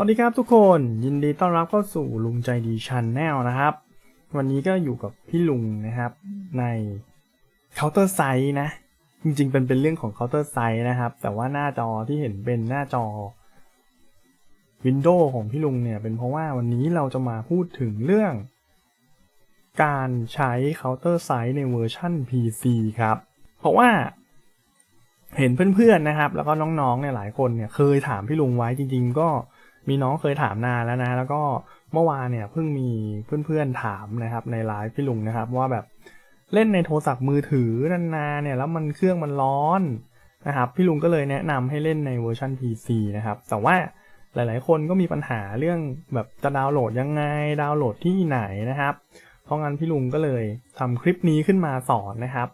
วัสดีครับทุกคนยินดีต้อนรับเข้าสู่ลุงใจดีชันแนลนะครับ วันนี้ก็อยู่กับพี่ลุงนะครับ ใน Counter s i นะ จริงๆเป็นเป็นเรื่องของ Counter s i นะครับ แต่ว่าหน้าจอที่เห็นเป็นหน้าจอ Windows ของพี่ลุงเนี่ย เป็นเพราะว่าวันนี้เราจะมาพูดถึงเรื่อง การใช้ Counter s i ในเวอร์ชั่น PC ครับ เพราะว่าเห็นเพื่อนๆนะครับ แล้วก็น้องๆเนี่ยหลายคนเนี่ยเคยถามพี่ลุงไว้จริง ๆ ก็ มีน้องเคยถามนานแล้วนะ แล้วก็เมื่อวานเนี่ยเพิ่งมีเพื่อนๆถามนะครับในไลฟ์พี่ลุงนะครับว่าแบบเล่นในโทรศัพท์มือถือนานๆเนี่ยแล้วมันเครื่องมันร้อนนะครับพี่ลุงก็เลยแนะนำให้เล่นในเวอร์ชัน PC นะครับแต่ว่าหลายๆ คนก็มีปัญหาเรื่องแบบจะดาวน์โหลดยังไงดาวน์โหลดที่ไหนนะครับ เพราะงั้นพี่ลุงก็เลยทำคลิปนี้ขึ้นมาสอนนะครับ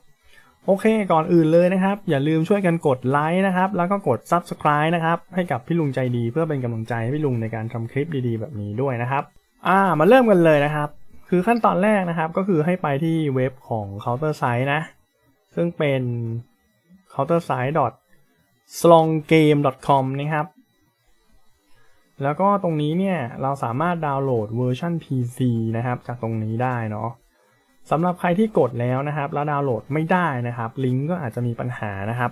โอเคก่อนอื่นเลยนะครับ อย่าลืมช่วยกันกดไลค์นะครับ แล้วก็กด Subscribe นะครับ ให้กับพี่ลุงใจดีเพื่อเป็นกำลังใจให้พี่ลุงในการทำคลิปดีๆ แบบนี้ด้วยนะครับ อ่ามาเริ่มกันเลยนะครับ คือขั้นตอนแรกนะครับก็คือให้ไปที่เว็บของ Counter Site นะ ซึ่งเป็น countersite.slonggame.com นะครับ แล้วก็ตรงนี้เนี่ยเราสามารถดาวน์โหลดเวอร์ชัน PC นะครับ จากตรงนี้ได้เนาะ สำหรับใครที่กดแล้วนะครับ แล้วดาวน์โหลดไม่ได้นะครับ ลิงก์ก็อาจจะมีปัญหานะครับ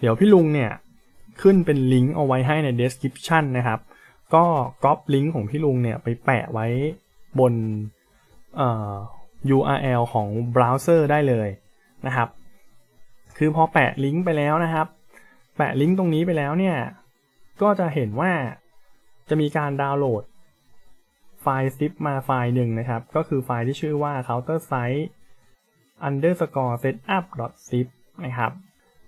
เดี๋ยวพี่ลุงเนี่ยขึ้นเป็นลิงก์เอาไว้ให้ใน description นะครับ ก็ก๊อปลิงก์ของพี่ลุงเนี่ยไปแปะไว้บนเอ่อ URL ของเบราว์เซอร์ได้เลยนะครับ คือพอแปะลิงก์ไปแล้วนะครับ แปะลิงก์ตรงนี้ไปแล้วเนี่ย ก็จะเห็นว่าจะมีการดาวน์โหลด ไฟล์ zip มาไฟล์หนึ่งนะครับ ก็คือไฟล์ที่ชื่อว่า counter site underscore setup zip นะครับ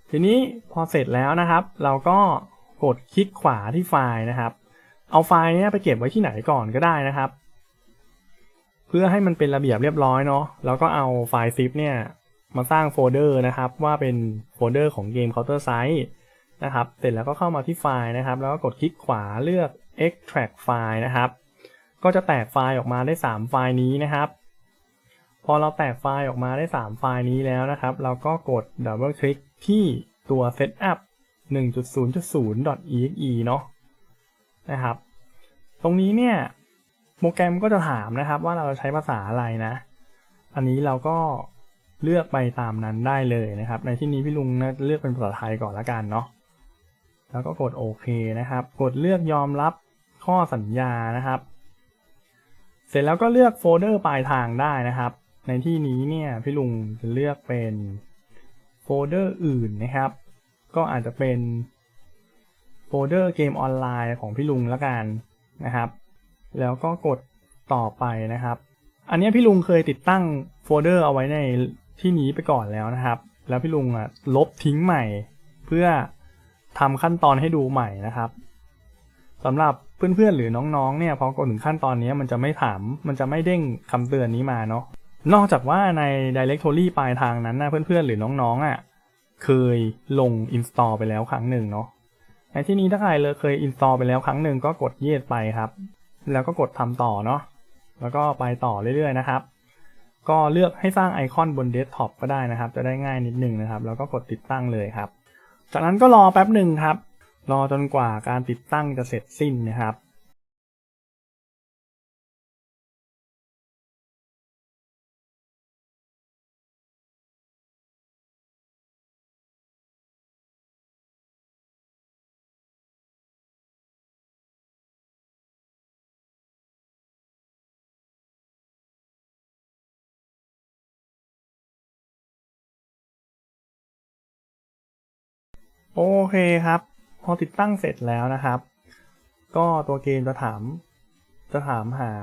ทีนี้พอเสร็จแล้วนะครับ เราก็กดคลิกขวาที่ไฟล์นะครับ เอาไฟล์นี้ไปเก็บไว้ที่ไหนก่อนก็ได้นะครับ เพื่อให้มันเป็นระเบียบเรียบร้อยเนาะแล้วก็เอาไฟล์ zip เนี่ยมาสร้างโฟลเดอร์นะครับ ว่าเป็นโฟลเดอร์ของเกม counter site นะครับ เสร็จแล้วก็เข้ามาที่ไฟล์นะครับ แล้วก็กดคลิกขวาเลือก extract file นะครับ ก็จะแตกไฟล์ออกมาได้ 3 ไฟล์นี้นะครับ พอเราแตกไฟล์ออกมาได้ 3 ไฟล์นี้แล้วนะครับ เราก็กดดับเบิลคลิกที่ตัว setup 1.0.0.exe เนาะนะครับ ตรงนี้เนี่ยโปรแกรมก็จะถามนะครับว่าเราใช้ภาษาอะไรนะ อันนี้เราก็เลือกไปตามนั้นได้เลยนะครับ ในที่นี้พี่ลุงนะเลือกเป็นภาษาไทยก่อนละกันเนาะ แล้วก็กดโอเคนะครับ กดเลือกยอมรับข้อสัญญานะครับ เสร็จแล้วก็เลือกโฟลเดอร์ปลายทางได้นะครับ ในที่นี้เนี่ยพี่ลุงจะเลือกเป็นโฟลเดอร์อื่นนะครับ ก็อาจจะเป็นโฟลเดอร์เกมออนไลน์ของพี่ลุงละกันนะครับ แล้วก็กดต่อไปนะครับ อันนี้พี่ลุงเคยติดตั้งโฟลเดอร์เอาไว้ในที่นี้ไปก่อนแล้วนะครับ แล้วพี่ลุงอะลบทิ้งใหม่ เพื่อทำขั้นตอนให้ดูใหม่นะครับสำหรับ เพื่อนๆหรือน้องๆเนี่ยพอกดถึงขั้นตอนนี้มันจะไม่ถาม มันจะไม่เด้งคำเตือนนี้มาเนาะนอกจากว่าใน directory ปลายทางนั้นนะเพื่อนๆหรือน้องๆอะเคยลง install ไปแล้วครั้งหนึ่งเนาะในที่นี้ถ้าใครเลยเคย install ไปแล้วครั้งหนึ่งก็กด yes ไปครับ แล้วก็กดทำต่อเนาะแล้วก็ไปต่อเรื่อยๆนะครับ ก็เลือกให้สร้างไอคอนบนเดสก์ท็อปก็ได้นะครับ จะได้ง่ายนิดนึงนะครับ แล้วก็กดติดตั้งเลยครับ จากนั้นก็รอแป๊บหนึ่งครับ รอจนกว่าการติดตั้งจะเสร็จสิ้นนะครับโอเคครับ พอติดตั้งเสร็จแล้วนะครับ ก็ตัวเกมจะถาม จะถามหา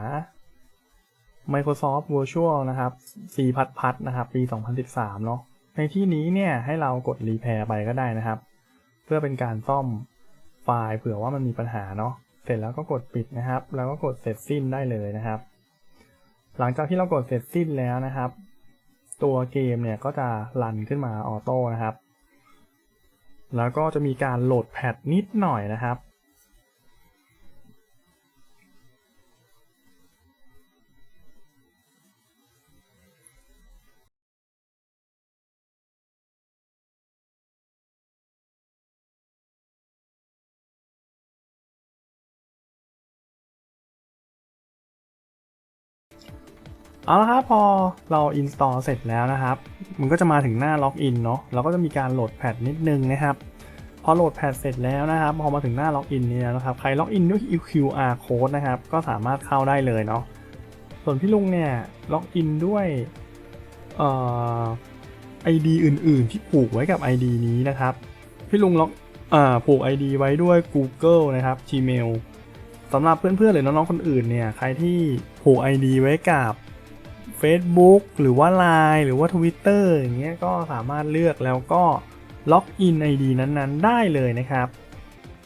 Microsoft Virtual นะครับ C พัดพัดนะครับ ปี 2013 เนาะ ในที่นี้เนี่ยให้เรากด Repair ไปก็ได้นะครับ เพื่อเป็นการซ่อมไฟล์เผื่อว่ามันมีปัญหาเนาะ เสร็จแล้วก็กดปิดนะครับ แล้วก็กดเสร็จสิ้นได้เลยนะครับ หลังจากที่เรากดเสร็จสิ้นแล้วนะครับ ตัวเกมเนี่ยก็จะรันขึ้นมาออโต้นะครับ แล้วก็จะมีการโหลดแพทนิดหน่อยนะครับ เอาละครับพอเรา install เสร็จแล้วนะครับ มันก็จะมาถึงหน้าล็อกอินเนาะเราก็จะมีการโหลดแพทนิดนึงนะครับพอโหลดแพทเสร็จแล้วนะครับ พอมาถึงหน้าล็อกอินนี้แล้วนะครับใครล็อกอินด้วย QR code นะครับ ก็สามารถเข้าได้เลยเนาะส่วนพี่ลุงเนี่ยล็อกอินด้วยเอ่อ ID อื่นๆ ที่ผูกไว้กับ ID นี้นะครับ พี่ลุงล็อกอ่าผูก ID ไว้ด้วย Google นะครับ Gmail สำหรับเพื่อนๆหรือน้องๆคนอื่นเนี่ยใครที่ผูก ID ไว้กับ Facebook หรือว่า Line หรือว่า Twitter อย่างเงี้ยก็สามารถเลือกแล้วก็ล็อกอิน ID นั้นๆ ได้เลยนะครับ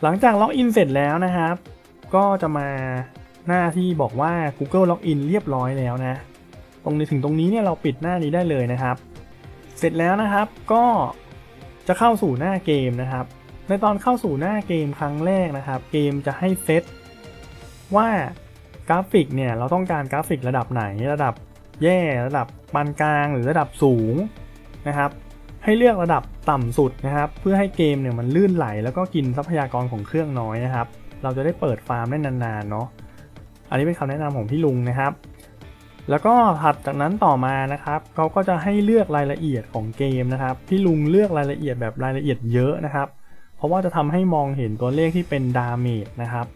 หลังจากล็อกอินเสร็จแล้วนะครับ ก็จะมาหน้าที่บอกว่า Google Login เรียบร้อยแล้วนะ ตรงนี้ถึงตรงนี้เนี่ยเราปิดหน้านี้ได้เลยนะครับ เสร็จแล้วนะครับก็จะเข้าสู่หน้าเกมนะครับ ในตอนเข้าสู่หน้าเกมครั้งแรกนะครับ เกมจะให้เซตว่ากราฟิกเนี่ยเราต้องการกราฟิกระดับไหนระดับ แย่ระดับปานกลางหรือระดับสูงนะครับให้เลือกระดับต่ำสุดนะครับ เพื่อให้เกมเนี่ยมันลื่นไหลแล้วก็กินทรัพยากรของเครื่องน้อยนะครับ เราจะได้เปิดฟาร์มได้นานๆเนาะอันนี้เป็นคำแนะนำของพี่ลุงนะครับ แล้วก็ถัดจากนั้นต่อมานะครับเขาก็จะให้เลือกรายละเอียดของเกมนะครับพี่ลุงเลือกรายละเอียดแบบรายละเอียดเยอะนะครับ เพราะว่าจะทำให้มองเห็นตัวเลขที่เป็นดาเมจนะครับ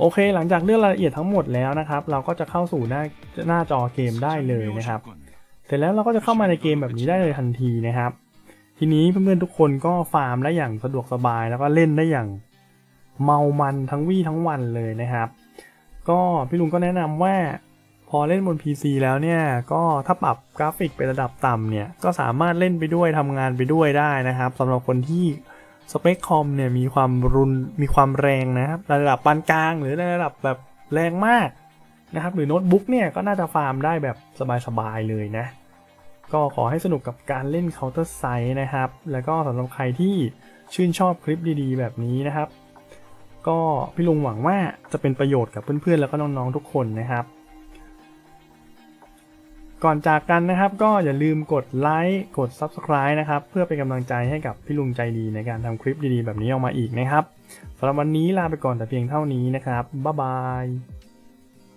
โอเค หลังจากเลือกรายละเอียดทั้งหมดแล้วนะครับ เราก็จะเข้าสู่หน้าหน้าจอเกมได้เลยนะครับ เสร็จแล้วเราก็จะเข้ามาในเกมแบบนี้ได้เลยทันทีนะครับ ทีนี้เพื่อนๆทุกคนก็ฟาร์มได้อย่างสะดวกสบาย แล้วก็เล่นได้อย่างเมามันทั้งวี่ทั้งวันเลยนะครับ ก็พี่ลุงก็แนะนำว่าพอเล่นบน PC แล้วเนี่ยก็ถ้าปรับกราฟิกเป็นระดับต่ำเนี่ยก็สามารถเล่นไปด้วยทำงานไปด้วยได้นะครับสำหรับคนที่ สเปคคอมเนี่ยมีความรุนมีความแรงนะครับระดับปานกลางหรือระดับแบบแรงมากนะครับหรือโน้ตบุ๊กเนี่ยก็น่าจะฟาร์มได้แบบสบายๆเลยนะ ก็ขอให้สนุกกับการเล่น Counter Strike นะครับ แล้วก็สำหรับใครที่ชื่นชอบคลิปดีๆ แบบนี้นะครับ ก็พี่ลุงหวังว่าจะเป็นประโยชน์กับเพื่อนๆ แล้วก็น้องๆทุกคนนะครับ ก่อนจากกันนะครับก็อย่าลืมกดไลค์กด Subscribe นะครับเพื่อเป็นกำลังใจให้กับพี่ลุงใจดีในการทำคลิปดีๆ แบบนี้ออกมาอีกนะครับสำหรับวันนี้ลาไปก่อนแต่เพียงเท่านี้นะครับบ๊ายบาย